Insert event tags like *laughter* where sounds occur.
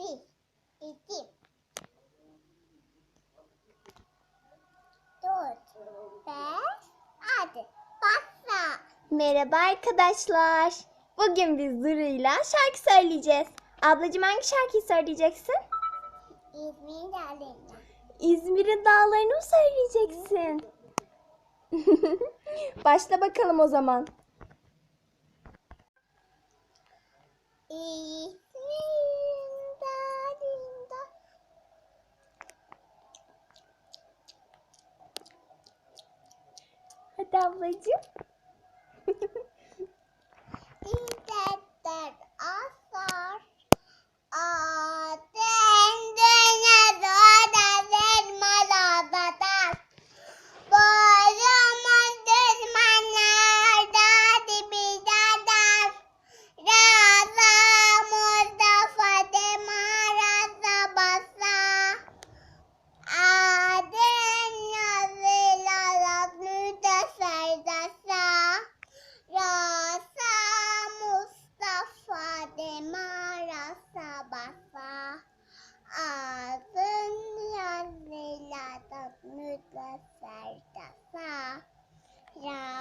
Bir, iki, dört, beş, altı. Başla. Merhaba arkadaşlar. Bugün biz Duru'yla şarkı söyleyeceğiz. Ablacığım hangi şarkıyı söyleyeceksin? İzmir'in dağlarında. İzmir'in dağlarını mı söyleyeceksin? *laughs* Başla bakalım o zaman. İzmir'in ablacığım. Yeah.